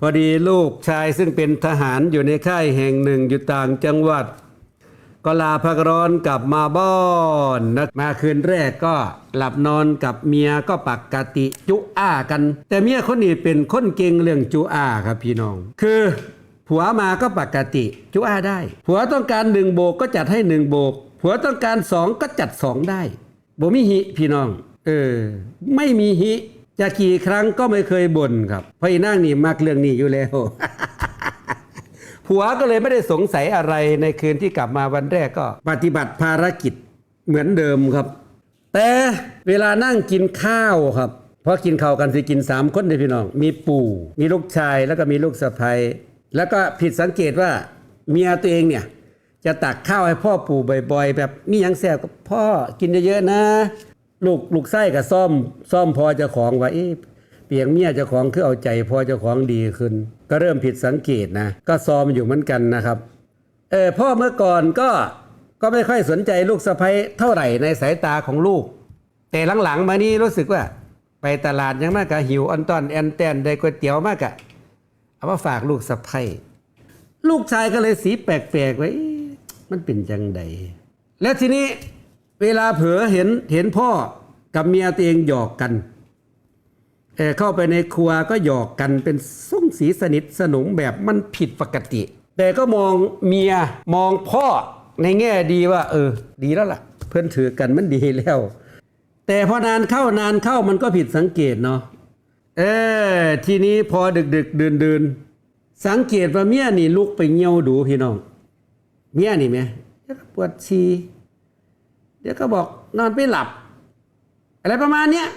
พอดีลูกชายซึ่งเป็นทหารอยู่ในค่ายแห่งหนึ่งอยู่ต่างจังหวัด ก็ลาพักร้อนกลับมาบ้านนะมาคืนแรกก็หลับนอนกับเมียก็ปกติจุอ้ากัน แต่เมียคนนี้เป็นคนเก่งเรื่องจุอ้าครับพี่น้อง คือผัวมาก็ปกติจุอ้าได้ ผัวต้องการหนึ่งโบกก็จัดให้หนึ่งโบก ผัวต้องการสองก็จัดสองได้บ่มีหิพี่น้อง เออ ไม่มีหิ จะกี่ครั้งก็ไม่เคยบ่นครับเพราะอีนางนี่มักเรื่องนี้อยู่แล้วผัวก็เลยไม่ได้สงสัยอะไรในคืนที่กลับมาวันแรกก็ ปฏิบัติภารกิจเหมือนเดิมครับ แต่เวลานั่งกินข้าวครับเพราะกินข้าวกันสิกินสามคนเลยพี่น้อง มีปู่ มีลูกชายแล้วก็มีลูกสะใภ้แล้วก็ผิดสังเกตว่าเมียตัวเองเนี่ยจะตักข้าวให้พ่อปู่บ่อย ๆ แบบมียังแซ่บก็พ่อกินเยอะๆนะ ลูกลูกไส้กับซ่อมซ่อมพอจะของว่าเอ๊ะเปียงเมียเจ้าของคือเอาใจพอเจ้าของดีขึ้น ก็เริ่มผิดสังเกตนะ ก็ซ้อมอยู่เหมือนกันนะครับเออพ่อเมื่อก่อนก็ก็ไม่ค่อยสนใจลูกสะใภ้เท่าไหร่ในสายตาของลูก แต่หลังๆ มานี้รู้สึกว่า ไปตลาดยังมากกะหิวอันตอนแอนแตนได้ก๋วยเตี๋ยวมากกะเอามาฝากลูกสะใภ้ลูกชายก็เลยสีแปลกๆไว้มันเป็นจังใดและทีนี้ เวลาเผลอเห็นเห็นพ่อกับเมียตัวเองหยอกกันเอ่อเข้าไปในครัวก็หยอกกันเป็นส่งสีสนิทสนมแบบมันผิดปกติ แต่ก็มองเมียมองพ่อในแง่ดีว่า เออ ดีแล้วล่ะ เพื่อนถือกันมันดีแล้ว แต่พอนานเข้านานเข้ามันก็ผิดสังเกตเนาะเออทีนี้พอดึกดึกเดื่นดื่นสังเกตว่าเมียนี่ลุกไปเงียวดูพี่น้อง เมียนี่ไหมปวดชี ดี๋ยวก็บอกนอนไม่หลับ อะไรประมาณเนี้ย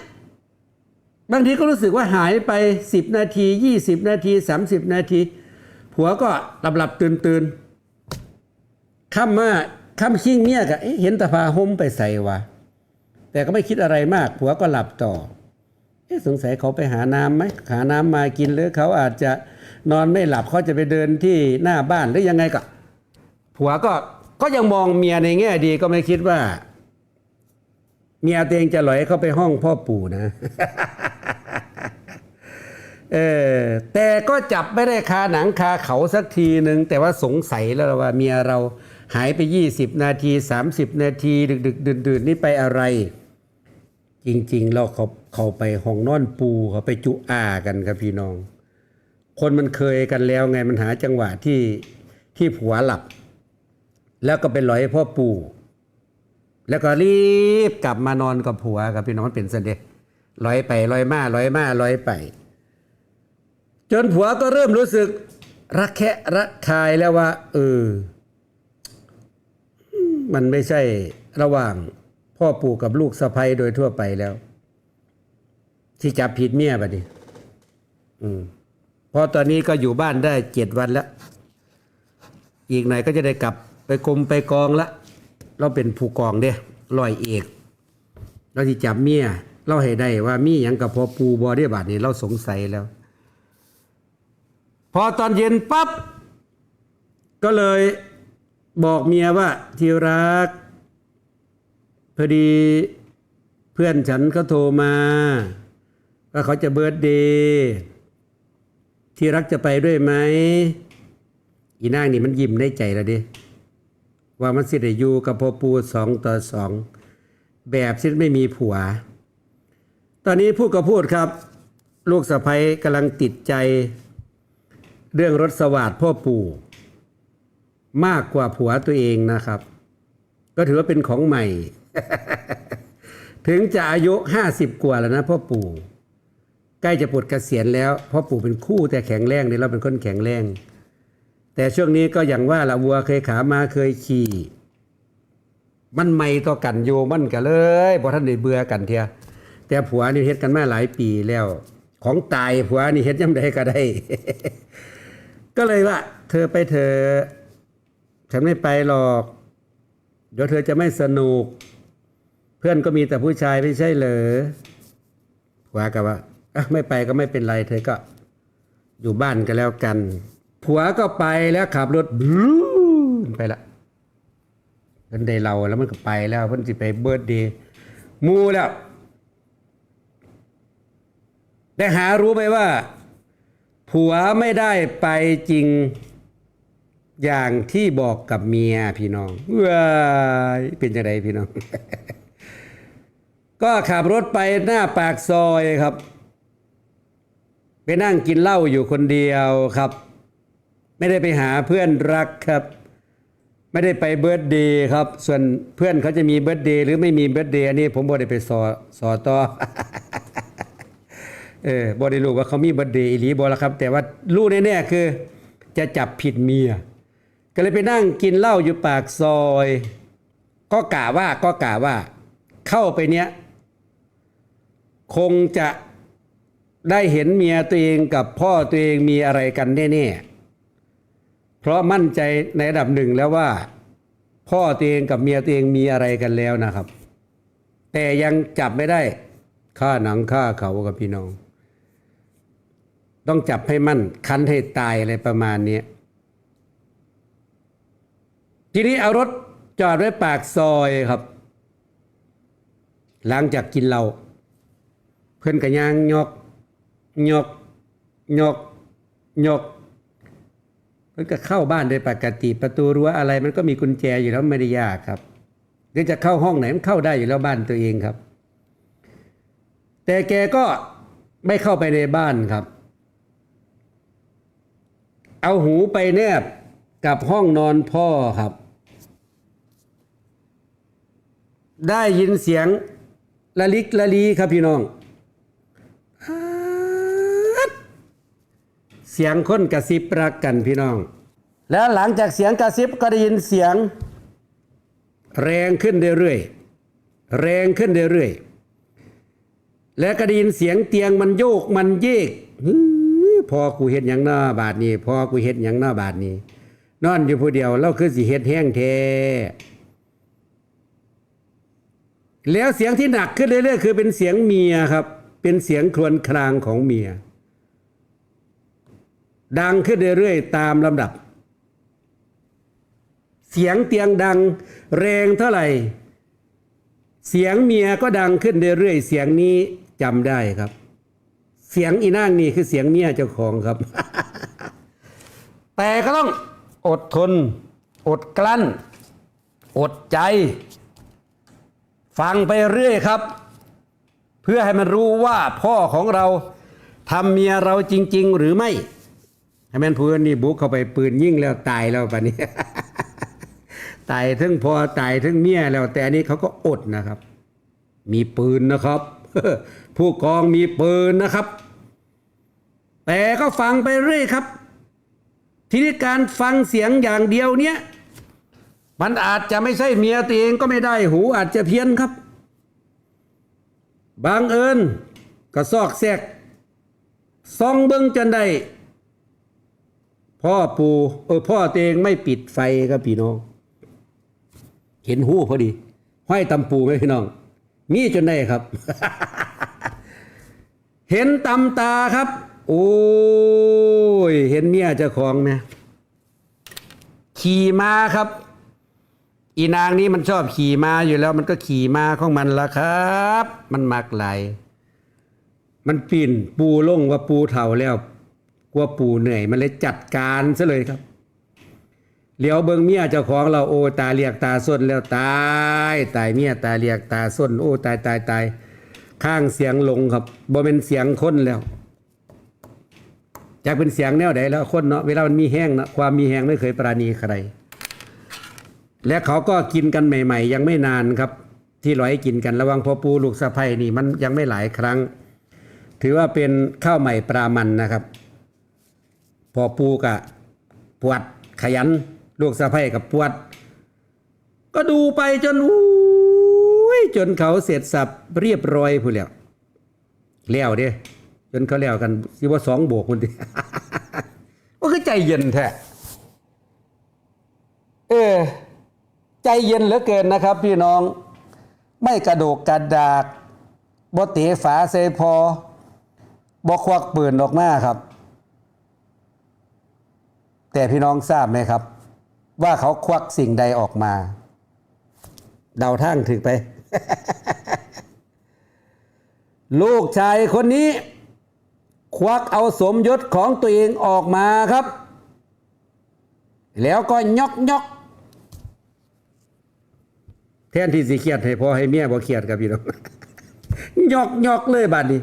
บางทีก็รู้สึกว่าหายไป 10 นาที 20 นาที 30 นาที ผัวก็หลับหลับตื่นตื่นค่ำมาค่ำชิ่งเนี่ยกะเห็นตาพาห่มไปใส่วะแต่ก็ไม่คิดอะไรมาก ผัวก็หลับต่อเอ๊สงสัยเขาไปหาน้ำไหมหาน้ำมากินหรือเขาอาจจะนอนไม่หลับเขาจะไปเดินที่หน้าบ้านหรือยังไงก็ผัวก็ก็ยังมองเมียในแง่ดีก็ไม่คิดว่า เมียตัวเองจะหลอยเข้าไปห้องพ่อปู่นะ เออแต่ก็จับไม่ได้คาหนังคาเขาสักทีหนึ่งแต่ว่าสงสัยแล้วว่าเมียเราหายไป 20 นาที 30 นาที ดึกดึกดื่นดื่นนี่ไปอะไร จริงๆเราเขาเขาไปห้องนอนปูเขาไปจุอากันครับพี่น้อง คนมันเคยกันแล้วไงมันหาจังหวะที่ที่ผัวหลับ แล้วก็ไปหลอยพ่อปู่ แล้วก็รีบกลับมานอนกับผัวกับพี่น้องมันเป็นเสด็จลอยไปลอยมาลอยมาลอยไป จนผัวก็เริ่มรู้สึกระแคะระคายแล้วว่าเออมันไม่ใช่ระหว่างพ่อปู่กับลูกสะใภ้โดยทั่วไปแล้ว ที่จับผิดเมียบัดนี้อืมพอตอนนี้ก็อยู่บ้านได้เจ็ดวันแล้ว อีกหน่อยก็จะได้กลับไปกรมไปกองละ เราเป็นผู้กองเด้ลอยเอก เราที่จับเมียเราให้ได้ว่ามีอย่างกับพอปูบอได้บาดนี้เราสงสัยแล้ว พอตอนเย็นปั๊บก็เลยบอกเมียว่าที่รักพอดีเพื่อนฉันเขาโทรมาว่าเขาจะเบิร์ดเดย์ที่รักจะไปด้วยไหมอีนางนี่มันยิ้มในใจแล้วดิ ว่ามันสิได้อยู่กับพ่อปู่สองต่อสองแบบที่ไม่มีผัว ตอนนี้พูดก็พูดครับ ลูกสะใภ้กำลังติดใจ เรื่องรถสวัสดพ่อปู่มากกว่าผัวตัวเองนะครับ ก็ถือว่าเป็นของใหม่ ถึงจะอายุห้าสิบกว่าแล้วนะพ่อปู่ ใกล้จะปลดเกษียณแล้วพ่อปู่เป็นคู่แต่แข็งแรงเนี่ยเราเป็นคนแข็งแรง แต่ช่วงนี้ก็อย่างว่าละวัวเคยขามาเคยขี่ มันไม่ต่อกันโยมันกันเลยพอท่านได้เบื่อกันเทียแต่ผัวนี่เฮ็ดกันมาหลายปีแล้ว ของตายผัวนี่เฮ็ดย่ำใดก็ได้ ก็เลยว่า เธอไปเธอฉันไม่ไปหรอก เดี๋ยวเธอจะไม่สนุก เพื่อนก็มีแต่ผู้ชายไม่ใช่เหรอผัวก็ว่าไม่ไปก็ไม่เป็นไร เธอก็อยู่บ้านกันแล้วกัน ผัวก็ไปแล้วขับรถบลูไปละเพิ่นได้เราแล้วมันก็ไปแล้วเพิ่นสิไปเบิร์ดเดย์มูแล้ว ได้หารู้ไหมว่า ผัวไม่ได้ไปจริงอย่างที่บอกกับเมียพี่น้องว้ายเป็นจะไดพี่น้อง ก็ขับรถไปหน้าปากซอยครับ ไปนั่งกินเหล้าอยู่คนเดียวครับ ไม่ได้ไปหาเพื่อนรักครับ ไม่ได้ไปเบิร์ดเดย์ครับ ส่วนเพื่อนเขาจะมีเบิร์ดเดย์หรือไม่มีเบิร์ดเดย์อันนี้ผมบ่ได้ไปสอสอต่อเออบ่ได้รู้ว่าเขามีเบิร์ดเดย์อีหลีบ่ละครับ แต่ว่ารู้แน่ๆคือ จะจับผิดเมีย ก็เลยไปนั่งกินเหล้าอยู่ปากซอย ก็กะว่าก็กะว่า เข้าไปเนี้ยคงจะได้เห็นเมียตัวเองกับพ่อตัวเองมีอะไรกันแน่ๆ เพราะมั่นใจในระดับหนึ่งแล้วว่า พ่อตัวเองกับเมียตัวเองมีอะไรกันแล้วนะครับ แต่ยังจับไม่ได้ฆ่าหนังฆ่าเขากับพี่น้อง ต้องจับให้มั่น คันให้ตายอะไรประมาณนี้ทีนี้เอารถจอดไว้ปากซอยครับ หลังจากกินเหล้าเพื่อนกันยางยกยกยกยก มันก็เข้าบ้านโดยปกติประตูรั้วอะไร มันก็มีกุญแจอยู่แล้วไม่ได้ยากครับหรือจะเข้าห้องไหนมันเข้าได้อยู่แล้วบ้านตัวเองครับ แต่แกก็ไม่เข้าไปในบ้านครับ เอาหูไปแนบกับห้องนอนพ่อครับ ได้ยินเสียงละลิกละลีครับพี่น้อง เสียงคนกระซิบรักกันพี่น้อง แล้วหลังจากเสียงกระซิบก็ได้ยินเสียง แรงขึ้นเรื่อยๆแรงขึ้นเรื่อยๆและก็ได้ยินเสียงเตียงมันโยกมันเยกฮือพอกูเห็นอย่างหน้าบาทนี้พอกูเห็นอย่างหน้าบาทนี้ นอนอยู่ผู้เดียวเราคือสิเฮ็ดแห้งแท้แล้วเสียงที่หนักขึ้นเรื่อยๆคือเป็นเสียงเมียครับ เป็นเสียงครวญครางของเมีย ดังขึ้นเรื่อยๆตามลำดับ เสียงเตียงดังแรงเท่าไหร่ เสียงเมียก็ดังขึ้นเรื่อยๆเสียงนี้จำได้ครับ เสียงอีนางนี่คือเสียงเมียเจ้าของครับ แต่ก็ต้องอดทน อดกลั้น อดใจ ฟังไปเรื่อยครับ เพื่อให้มันรู้ว่าพ่อของเราทำเมียเราจริง ๆ หรือไม่ ให้แม่นพูดนี่บุกเข้าไปปืนยิ่งแล้วตายแล้วปะนี้ ตายทั้งพอตายทั้งเมียแล้วแต่อันนี้เขาก็อดนะครับ มีปืนนะครับ ผู้กองมีปืนนะครับ แต่ก็ฟังไปเรื่อยครับ ทีนี้การฟังเสียงอย่างเดียวเนี้ยมันอาจจะไม่ใช่เมียตัวเองก็ไม่ได้หูอาจจะเพี้ยนครับ บางเอิญก็ซอกแซกซองเบิ้งจนได้ พ่อปู่เออพ่อตัวเองไม่ปิดไฟครับพี่น้อง เห็นหูพอดี ห้อยตำปูไหมพี่น้อง มีจนได้ครับ เห็นตำตาครับ โอ้ย เห็นเมียเจ้าของไหมขี่มาครับ อีนางนี้มันชอบขี่มาอยู่แล้ว มันก็ขี่มาของมันละครับ มันมักไหลมันปีนปูลงว่าปูเถ่าแล้ว กลัวปูเหนื่อยมันเลยจัดการซะเลยครับเหลียวเบิงเมียเจ้าของเราโอ้ตาเรียกตาส้นแล้วตายตายเมียตาเรียกตาส้นโอ้ตายตายตายข้างเสียงลงครับบ่เป็นเสียงคนแล้วจากเป็นเสียงแนวใดแล้วคนเนาะเวลามันมีแห้งเนาะความมีแห้งไม่เคยปราณีใคร และเขาก็กินกันใหม่ ๆ ยังไม่นานครับ ที่ร้อยกินกันระวังพอปูลูกสะใภ้นี่มันยังไม่หลายครั้ง ถือว่าเป็นข้าวใหม่ปลามันนะครับ พอปูกะปวดขยัน ลูกสะใภ้กับปวด ก็ดูไปจนอุ้ยจนเขาเสร็จสับเรียบร้อยผู้แล้วแล้วเด้จนเขาแล้วกันสิว่าสองโบกคนเดียวก็คือใจเย็นแท้เออใจเย็นเหลือเกินนะครับ พี่น้อง ไม่กระโดกกระดากบ่เตะฝาเซพอบ่ควักปืนออกมาครับ แต่พี่น้องทราบไหมครับ ว่าเขาควักสิ่งใดออกมา เดาทางถึงไป ลูกชายคนนี้ ควักเอาสมยศของตัวเองออกมาครับ แล้วก็ยกยกแทนที่สิเครียดให้พ่อให้เมียบ่เครียดกับพี่น้องยกยกเลยบาดนี้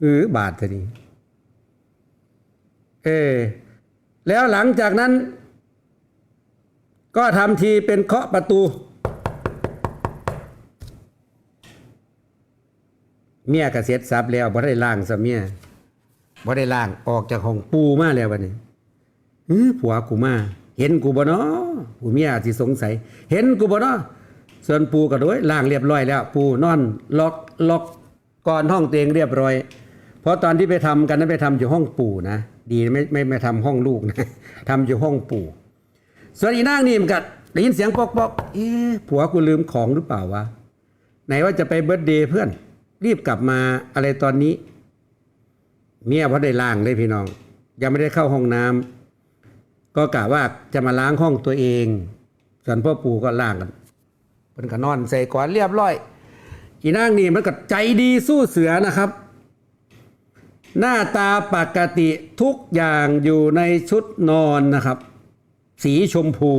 เออบาดเท่านี้เออ แล้วหลังจากนั้น ก็ทำทีเป็นเคาะประตู เมียก็เสร็จสับแล้วบ่ได้ล้างซะเมียบ่ได้ล้างออกจากห้องปูมาแล้วบัดนี้เออผัวกูมา เห็นกูบ่เนาะผู้เมียสิสงสัย เห็นกูบ่เนาะส่วนปูก็โดยล้างเรียบร้อยแล้ว ปูนอนล็อกล็อกก่อนห้องเตียงเรียบร้อย ราะตอนที่ไปทำกันนั้นไปทำอยู่ห้องปู่นะ ดีไม่ไม่ไม่ทำห้องลูกนะทำอยู่ห้องปู่ ส่วนอีนางนี่มันก็ได้ยินเสียงปอกปอกเอ๊ะผัวกูลืมของหรือเปล่าวะไหนว่าจะไปเบิร์ดเดย์เพื่อน รีบกลับมาอะไรตอนนี้ เมียพอได้ล้างเลยพี่น้อง ยังไม่ได้เข้าห้องน้ำก็กะว่าจะมาล้างห้องตัวเอง ส่วนพ่อปู่ก็ล้างกันเป็นก็นอนใส่ก่อนเรียบร้อย อีนางนี่มันก็ใจดีสู้เสือนะครับ หน้าตาปกติทุกอย่างอยู่ในชุดนอนนะครับ สีชมพู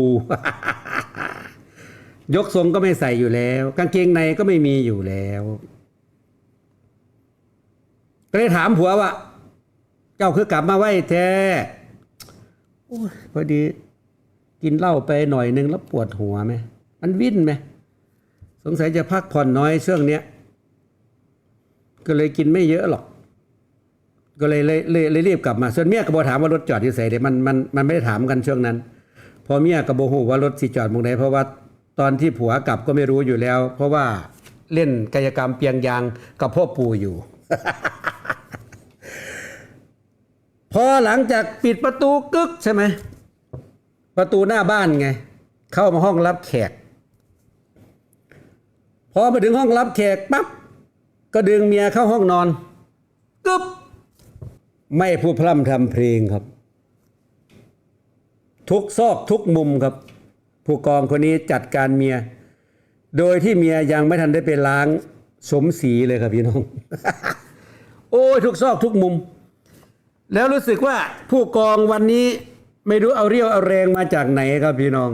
ยกทรงก็ไม่ใส่อยู่แล้ว กางเกงในก็ไม่มีอยู่แล้วก็เลยถามผัวว่า เจ้าคือกลับมาไหวแท้พอดี กินเหล้าไปหน่อยนึงแล้วปวดหัวไหมมันวิ่นไหมสงสัยจะพักผ่อนน้อยช่วงเนี้ยก็เลยกินไม่เยอะหรอก ก็เลยเลยเลยเลยรีบกลับมา ส่วนเมียก็บอถามว่ารถจอดที่ไหนเดี๋ยวมันมันมันไม่ได้ถามกันช่วงนั้น พอเมียก็บโหว่ารถสิจอดตรงไหนเพราะว่าตอนที่ผัวกลับก็ไม่รู้อยู่แล้ว เพราะว่าเล่นกายกรรมเปียงยางกับพ่อปู่อยู่ พอหลังจากปิดประตูกึกใช่ไหมประตูหน้าบ้านไง เข้ามาห้องรับแขก พอมาถึงห้องรับแขกปั๊บก็ดึงเมียเข้าห้องนอนกึบ ไม่พูดพร่ำทำเพลงครับ ทุกซอกทุกมุมครับ ผู้กองคนนี้จัดการเมีย โดยที่เมียยังไม่ทันได้ไปล้างสมสีเลยครับพี่น้อง โอ้ยทุกซอกทุกมุม แล้วรู้สึกว่าผู้กองวันนี้ไม่รู้เอาเรี่ยวเอาแรงมาจากไหนครับพี่น้อง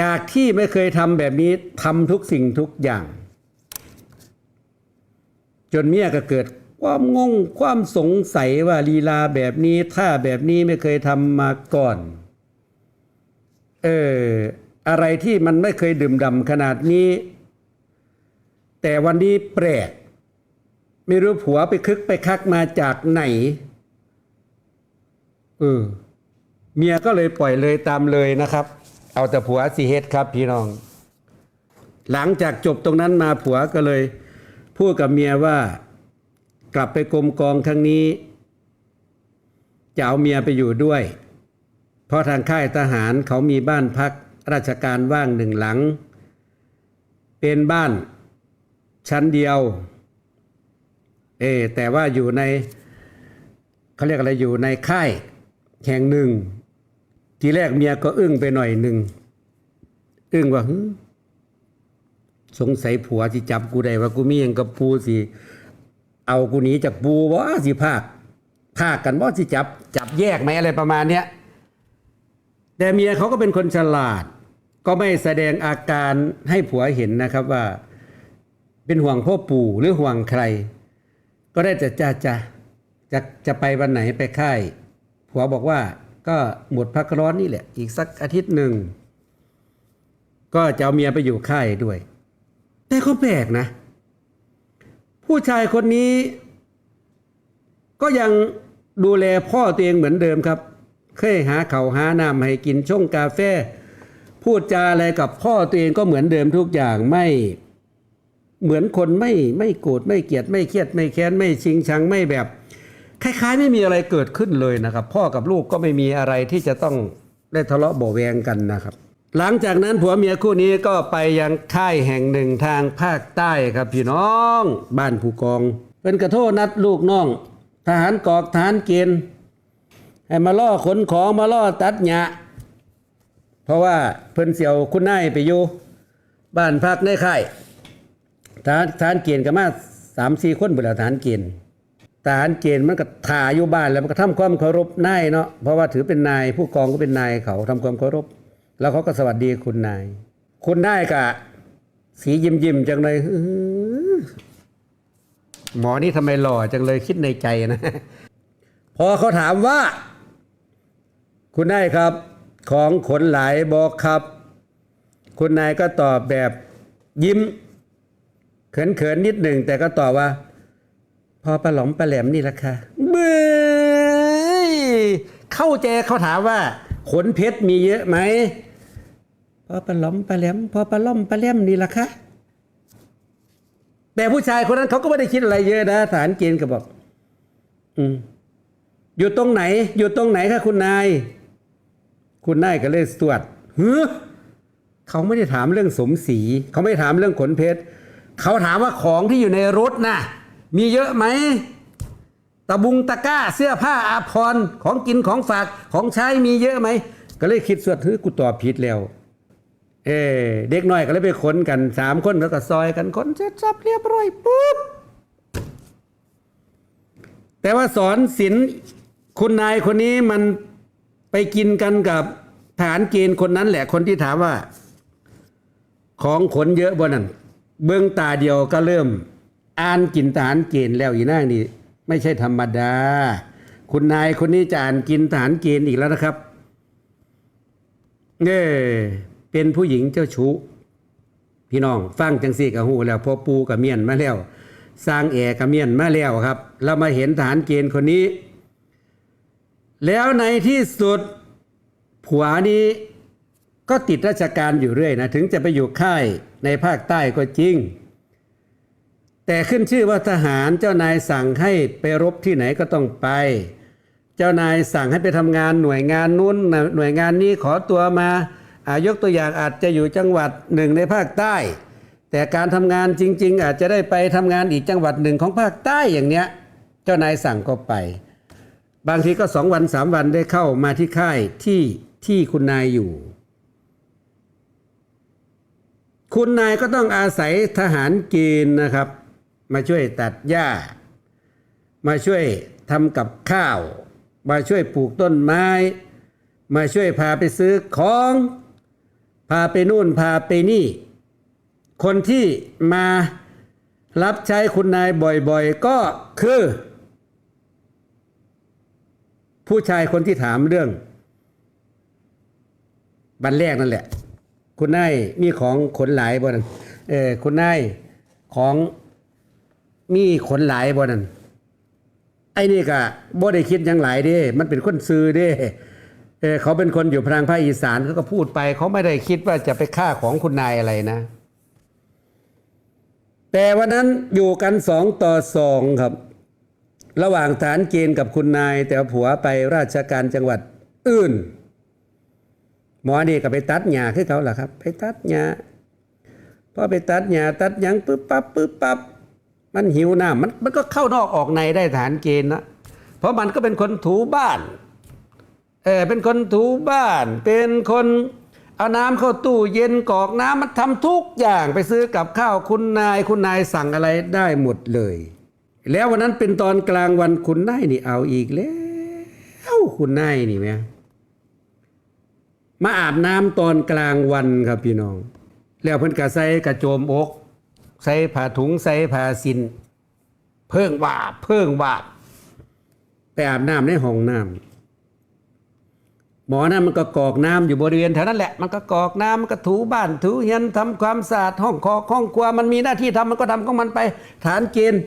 จากที่ไม่เคยทำแบบนี้ทำทุกสิ่งทุกอย่าง จนเมียก็เกิด ความงงความสงสัยว่าลีลาแบบนี้ท่าแบบนี้ไม่เคยทำมาก่อน เอออะไรที่มันไม่เคยดื่มด่ำขนาดนี้ แต่วันนี้แปลกไม่รู้ผัวไปคึกไปคักมาจากไหนเออเมียก็เลยปล่อยเลยตามเลยนะครับ เอาแต่ผัวสิเฮ็ดครับพี่น้อง หลังจากจบตรงนั้นมาผัวก็เลย พูดกับเมียว่า กลับไปกรมกองครั้งนี้จะเอาเมียไปอยู่ด้วย เพราะทางค่ายทหารเขามีบ้านพักราชการว่างหนึ่งหลัง เป็นบ้านชั้นเดียวเออแต่ว่าอยู่ในเขาเรียกอะไรอยู่ในค่ายแห่งหนึ่ง ทีแรกเมียก็อึ้งไปหน่อยหนึ่ง อึ้งว่าสงสัยผัวที่จับกูได้ว่ากูมีอย่างกับปูสิ เอากูหนีจากปูว่าสิภาคภาคกันว่าสิจับ จับแยกไหมอะไรประมาณเนี้ยแต่เมียเขาก็เป็นคนฉลาด ก็ไม่แสดงอาการให้ผัวเห็นนะครับว่า เป็นห่วงพ่อปู่หรือห่วงใคร ก็ได้แต่จ้าจ้าจะจะไปวันไหนไปค่ายผัวบอกว่าก็หมดพักร้อนนี่แหละ อีกสักอาทิตย์หนึ่ง ก็จะเอาเมียไปอยู่ค่ายด้วย แต่ก็แปลกนะ ผู้ชายคนนี้ ก็ยังดูแลพ่อตัวเองเหมือนเดิมครับ เคยหาเขาหาน้ำให้กินช่งกาแฟ พูดจาอะไรกับพ่อตัวเองก็เหมือนเดิมทุกอย่างไม่เหมือนคนไม่ไม่โกรธไม่เกลียดไม่เครียดไม่แค้นไม่ชิงชังไม่แบบ คล้าย ๆ ไม่มีอะไรเกิดขึ้นเลยนะครับ พ่อกับลูกก็ไม่มีอะไรที่จะต้องได้ทะเลาะเบาแวงกันนะครับ หลังจากนั้นผัวเมียคู่นี้ก็ไปยังค่ายแห่งหนึ่งทางภาคใต้ครับพี่น้อง บ้านผู้กอง เป็นกระโทษนัดลูกน้อง ทหารกอกทหารเกณฑ์ให้มาล่อขนของมาล่อตัดหญ้าเพราะว่าเพิ่นเสี่ยวคุณนายไปอยู่ บ้านพักในค่ายทหารทหารเกณฑ์ก็มาสามสี่คนบุตรทหารเกณฑ์ทหารเกณฑ์มันก็ถ่าอยู่บ้านแล้วมันก็ทำความเคารพนายเนาะเพราะว่าถือเป็นนายผู้กองก็เป็นนายเขาทำความเคารพ แล้วเขาก็สวัสดีคุณนาย คุณนายกะ สียิ้มยิ้มจังเลยหมอนี่ทำไมหล่อจังเลยคิดในใจนะ พอเขาถามว่า คุณนายครับ ของขนหลายบอกครับ คุณนายก็ตอบแบบยิ้ม เขินๆนิดหนึ่ง แต่ก็ตอบว่า พอปลาหลอมปลาแหลมนี่แหละค่ะเบ้ยเข้าใจเขาถามว่า ขนเพชรมีเยอะไหม พอปลาหลอมปลาแหลมพอปลาล่อมปลาแหลมนี่แหละคะแต่ผู้ชายคนนั้นเขาก็ไม่ได้คิดอะไรเยอะนะฐานเกณฑ์ก็บอก อืม อยู่ตรงไหน อยู่ตรงไหนคะคุณนาย คุณนายก็เลยสวดเฮ้อเขาไม่ได้ถามเรื่องสมศรีเขาไม่ถามเรื่องขนเพชรเขาถามว่าของที่อยู่ในรถน่ะ มีเยอะไหมตะบุงตะก้าเสื้อผ้าอาภรณ์ของกินของฝากของใช้มีเยอะไหมก็เลยคิดสวดเฮ้ยกูตอบผิดแล้ว เอเด็กน้อยก็เลยไปขนกันสามคนแล้วก็ซอยกันขนเสร็จสับเรียบร้อยปุ๊บแต่ว่าสอนศิลคุณนายคนนี้มันไปกินกันกับฐานเกณฑ์คนนั้นแหละคนที่ถามว่า ของขนเยอะบ่นั่นเบื้องตาเดียวก็เริ่ม อ่านกินฐานเกณฑ์แล้วอีนั่งนี่ไม่ใช่ธรรมดา คุณนายคนนี้จะอ่านกินฐานเกณฑ์อีกแล้วนะครับเออ เป็นผู้หญิงเจ้าชู้พี่น้องฟังจังสี่กับหูแล้วพอปูกับเมียนมาแล้ว สร้างแอกับเมียนมาแล้วครับ เรามาเห็นฐานเกณฑ์คนนี้ แล้วในที่สุดผัวนี้ก็ติดราชการอยู่เรื่อยนะถึงจะไปอยู่ค่ายในภาคใต้ก็จริง แต่ขึ้นชื่อว่าทหารเจ้านายสั่งให้ไปรบที่ไหนก็ต้องไป เจ้านายสั่งให้ไปทำงานหน่วยงานนู้นหน่วยงานนี้ขอตัวมา ยกตัวอย่างอาจจะอยู่จังหวัดหนึ่งในภาคใต้ แต่การทำงานจริง ๆ อาจจะได้ไปทำงานอีกจังหวัดหนึ่งของภาคใต้อย่างเนี้ยเจ้านายสั่งก็ไป บางทีก็สองวันสามวันได้เข้ามาที่ค่ายที่ที่คุณนายอยู่ คุณนายก็ต้องอาศัยทหารเกณฑ์นะครับ มาช่วยตัดหญ้า มาช่วยทำกับข้าว มาช่วยปลูกต้นไม้ มาช่วยพาไปซื้อของ พาไปนู่นพาไปนี่ คนที่มารับใช้คุณนายบ่อยๆ ก็คือ ผู้ชายคนที่ถามเรื่อง บันแรกนั่นแหละ คุณนายมีของขนหลายบ่นั่นเออคุณนายของมีขนหลายบ่นั่นไอ้นี่ก็บ่ได้คิดยังหลายเด้ มันเป็นคนซื้อเด้ เขาเป็นคนอยู่พรางภาคอีสานเขาก็พูดไป เขาไม่ได้คิดว่าจะไปฆ่าของคุณนายอะไรนะ แต่วันนั้นอยู่กันสองต่อสองครับ ระหว่างฐานเกณฑ์กับคุณนาย แต่ผัวไปราชการจังหวัดอื่น หมอนี่ก็ไปตัดหญ้าคือเขาล่ะครับ ไปตัดหญ้าพอไปตัดหญ้าตัดยังปึ๊บปั๊บปึ๊บปั๊บมันหิวน้ำมันมันก็เข้านอกออกในได้ฐานเกณฑ์นะเพราะมันก็เป็นคนถูบ้าน เออเป็นคนถูบ้าน เป็นคนเอาน้ำเข้าตู้เย็นกอกน้ำมันทำทุกอย่างไปซื้อกับข้าวคุณนายคุณนายสั่งอะไรได้หมดเลย แล้ววันนั้นเป็นตอนกลางวันคุณนายนี่เอาอีกแล้วคุณนายนี่แม่มาอาบน้ำตอนกลางวันครับพี่น้อง แล้วเพิ่นก็ใส่กระโจมอกใส่ผ้าถุงใส่ผ้าสิน เพิ่งวาบเพิ่งวาบไปอาบน้ำในห้องน้ำ หมอนั่นมันก็กอกน้ำอยู่บริเวณแถวนั้นแหละมันก็กอกน้ำมันก็ถูบ้านถูเฮียนทำความสะอาดห้องคอห้องครัวมันมีหน้าที่ทำมันก็ทำของมันไปฐานเกณฑ์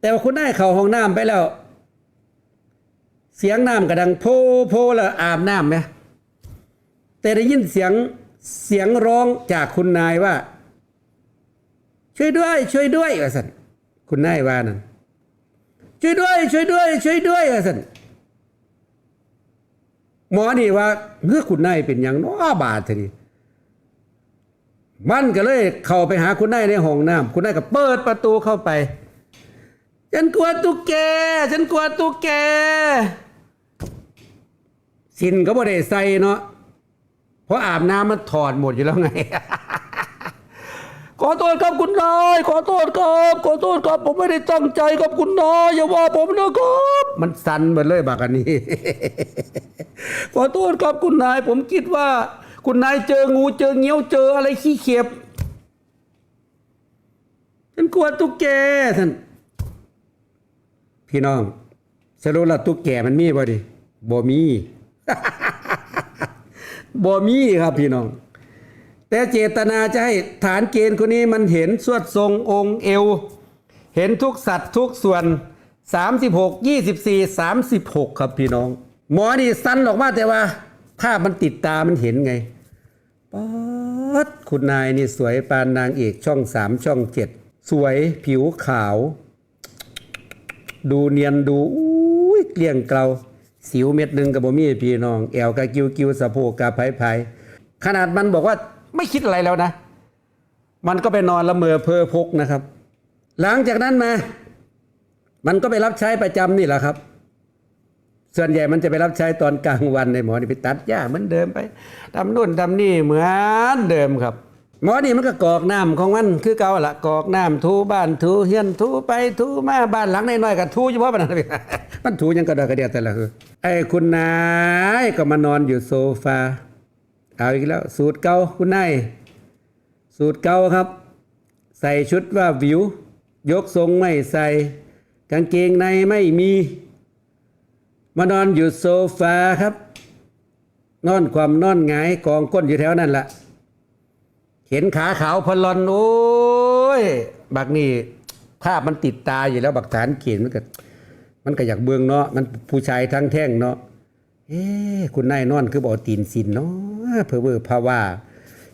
แต่ว่าคุณได้เข่าห้องน้ำไปแล้ว เสียงน้ำกระดังโพโพล้วอาบน้ำไหมแต่ได้ยินเสียงเสียงร้องจากคุณนายว่า ช่วยด้วย ช่วยด้วยว่าสันคุณนายว่านั่นช่วยด้วย ช่วยด้วย ช่วยด้วยว่าสัน หมอนี่ว่าเมื่อคุณนายเป็นอย่างน้อบาดทีนี้มันก็เลยเข้าไปหาคุณนายในห้องน้ำคุณนายก็เปิดประตูเข้าไป ฉันกลัวตุ๊กแก ฉันกลัวตุ๊กแก สินก็บ่ได้ใส่เนาะเพราะอาบน้ำมันถอดหมดอยู่แล้วไง ขอโทษครับคุณนาย ขอโทษครับ ขอโทษครับ ผมไม่ได้ตั้งใจครับคุณนายอย่าว่าผมนะครับ มันสั่นหมดเลยบักอันนี้ ขอโทษครับคุณนาย ผมคิดว่า คุณนายเจองูเจอเงี้ยวเจออะไรขี้เขียบฉันกลัวตุ๊กแกท่านพี่น้องสรุปและตุ๊กแกมันมีบ่ดิบ่มีบ่มีครับพี่น้อง แต่เจตนาจะให้ฐานเกณฑ์คนนี้มันเห็นสวดทรงองค์เอว เห็นทุกสัตว์ทุกส่วน 36 24 36 ครับพี่น้อง หมอนี่สั้นออกมาแต่ว่า ภาพมันติดตามันเห็นไงป๊อดคุณนายนี่สวยปานนางเอกช่อง3ช่อง7สวยผิวขาว ดูเนียนดูอุ้ยเกลี้ยงเกลาสิวเม็ดหนึ่งกับบ่มีพี่น้อง แอวกะกิวกิวสะโพกกะไผไผขนาดมันบอกว่า ไม่คิดอะไรแล้วนะ มันก็ไปนอนละเมอเพอพกนะครับ หลังจากนั้นมา มันก็ไปรับใช้ประจำนี่แหละครับ ส่วนใหญ่มันจะไปรับใช้ตอนกลางวันในหมอนี่ไปตัดหญ้าเหมือนเดิมไปทำนู่นทำนี่เหมือนเดิมครับหมอนี่มันก็กอกน้ำของมันคือเก่าละกอกน้ำทูบ้านทูเฮียนทูไปทูมาบ้านหลังน้อยๆก็ทูเฉพาะมันนมันทูยังกระดอกกระเดียดแต่ละคือไอ้คุณนายก็มานอนอยู่โซฟา เอาอีกแล้ว สูตรเก่าคุณนายสูตรเก่าครับ ใส่ชุดว่าวิว ยกทรงไม่ใส่ กางเกงในไม่มี มานอนอยู่โซฟาครับ นอนความนอนหงายกองก้นอยู่แถวนั่นแหละเห็นขาขาวพลอนโอ้ย บักนี่ภาพมันติดตาอยู่แล้วบักฐานเขียนมันก็มันก็อยากเบืองเนาะมันผู้ชายทั้งแท่งเนาะเอ๊คุณนายนอนคือบอกตีนสินเนาะ เพอเวอร์ภาวา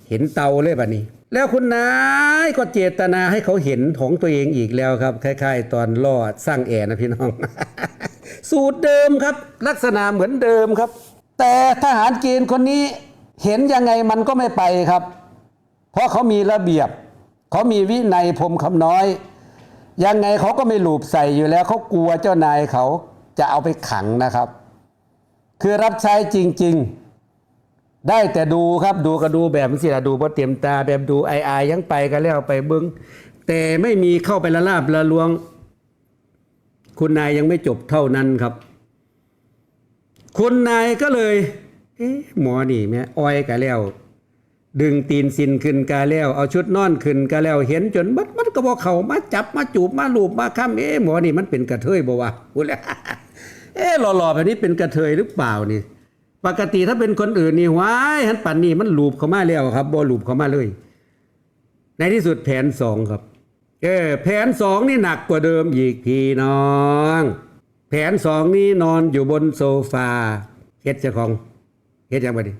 เห็นเตาเลยบัดนี้ แล้วคุณนายก็เจตนาให้เขาเห็นของตัวเองอีกแล้วครับคล้ายๆ ตอนล่อสร้างแอร์นะพี่น้อง สูตรเดิมครับ ลักษณะเหมือนเดิมครับ แต่ทหารเกณฑ์คนนี้เห็นยังไงมันก็ไม่ไปครับ เพราะเขามีระเบียบ เขามีวินัยพรมคำน้อย ยังไงเขาก็ไม่หลูบใส่อยู่แล้วเขากลัวเจ้านายเขาจะเอาไปขังนะครับ คือรับใช้จริง ๆ ได้แต่ดูครับดูก็ดูแบบสิละดูพราะเตรียมตาแบบดูไอไอยังไปก็แล้วไปเบึงแต่ไม่มีเข้าไปละลาบละลวง คุณนายยังไม่จบเท่านั้นครับ คุณนายก็เลยเอ๊ะหมอนี่แม่อ้อยกันแล้ว ดึงตีนสินขึ้นกาแล้ว เอาชุดนอนขึ้นกาแล้ว เห็นจนบัดมันก็บอกเขามาจับมาจูบมาลูบมาค้ำเอ๊ะหมอนี่มันเป็นกระเทยบ่วะพูดแล้วเอ๊ะหล่อๆแบบนี้เป็นกระเทยหรือเปล่านี่ ปกติถ้าเป็นคนอื่นนี่ว้ายหันปันนี่มันหลูบเข้ามาแล้วครับบ่ลูบเข้ามาเลย ในที่สุดแผนสองครับ เออแผนสองนี่หนักกว่าเดิมอีกพี่น้อง แผนสองนี่นอนอยู่บนโซฟาเฮ็ดเจ้าของเฮ็ดยังไงดิ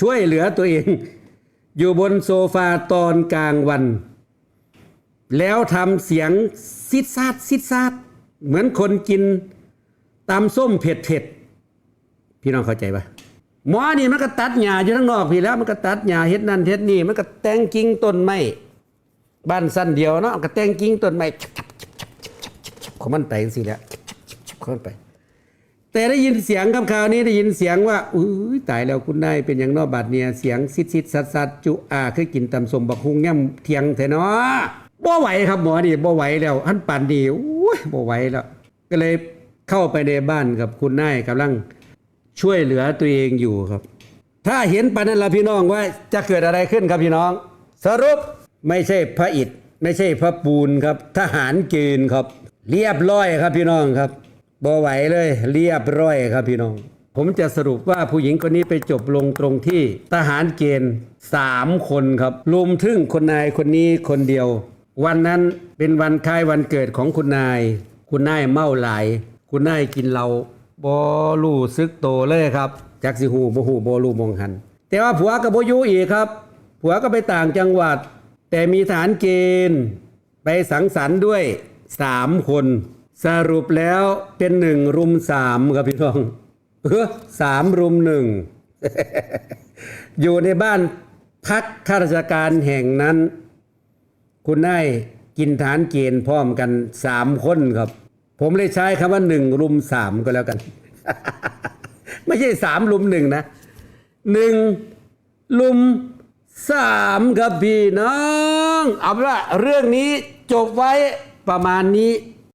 ช่วยเหลือตัวเอง อยู่บนโซฟาตอนกลางวัน แล้วทำเสียงซิดซาดซิดซาดเหมือนคนกินตำส้มเผ็ดเผ็ด พี่น้องเข้าใจปะหมอนี่มันก็ตัดหญ้าอยู่ข้างนอกพี่แล้วมันก็ตัดหญ้าเฮ็ดนั่นเฮ็ดนี่ มันก็แต่งกิ่งต้นไม้บ้านสั้นเดียวเนาะก็แต่งกิ่งต้นไม้ของมันไปจังซี่แหละของมันไป แต่ได้ยินเสียงคำข่าวนี้ได้ยินเสียงว่าอุ้ยตายแล้วคุณนายเป็นอย่างนอบาดเนี่ยเสียงซิดซิดสัดสัดจุอาคือกินตำสมบักฮุงย่ำเทียงแท้เนาะบ่ไหวครับหมอนี่บ่ไหวแล้วอันปันดีอุ้ยบ่ไหวแล้ว ก็เลยเข้าไปในบ้านกับคุณนายกำลัง ช่วยเหลือตัวเองอยู่ครับ ถ้าเห็นปานนั้นละพี่น้องว่าจะเกิดอะไรขึ้นครับพี่น้อง สรุปไม่ใช่พระอิฐไม่ใช่พระปูนครับ ทหารเกณฑ์ครับ เรียบร้อยครับพี่น้องครับบ่ไหวเลยเรียบร้อยครับพี่น้อง ผมจะสรุปว่าผู้หญิงคนนี้ไปจบลงตรงที่ทหารเกณฑ์สามคนครับรวมถึงคนนายคนนี้คนเดียว วันนั้นเป็นวันคล้ายวันเกิดของคุณนาย คุณนายเมาหลาย คุณนายกินเหล้า บ่รู้ซึกโตเลยครับจักสิหูบ่หูบ่รู้มองหัน แต่ว่าผัวกับบ่อยู่อีกครับ ผัวก็ไปต่างจังหวัด แต่มีฐานเกณฑ์ไปสังสรรค์ด้วยสามคน สรุปแล้วเป็นหนึ่งรุมสามครับพี่น้องเออสามรุมหนึ่งอยู่ในบ้านพักข้าราชการแห่งนั้น คุณนายกินฐานเกณฑ์พร้อมกันสามคนครับ ผมเลยใช้คำว่าหนึ่งรุมสามก็แล้วกัน ไม่ใช่สามรุมหนึ่งนะหนึ่งลุมสามครับพี่น้อง เอาละเรื่องนี้จบไว้ประมาณนี้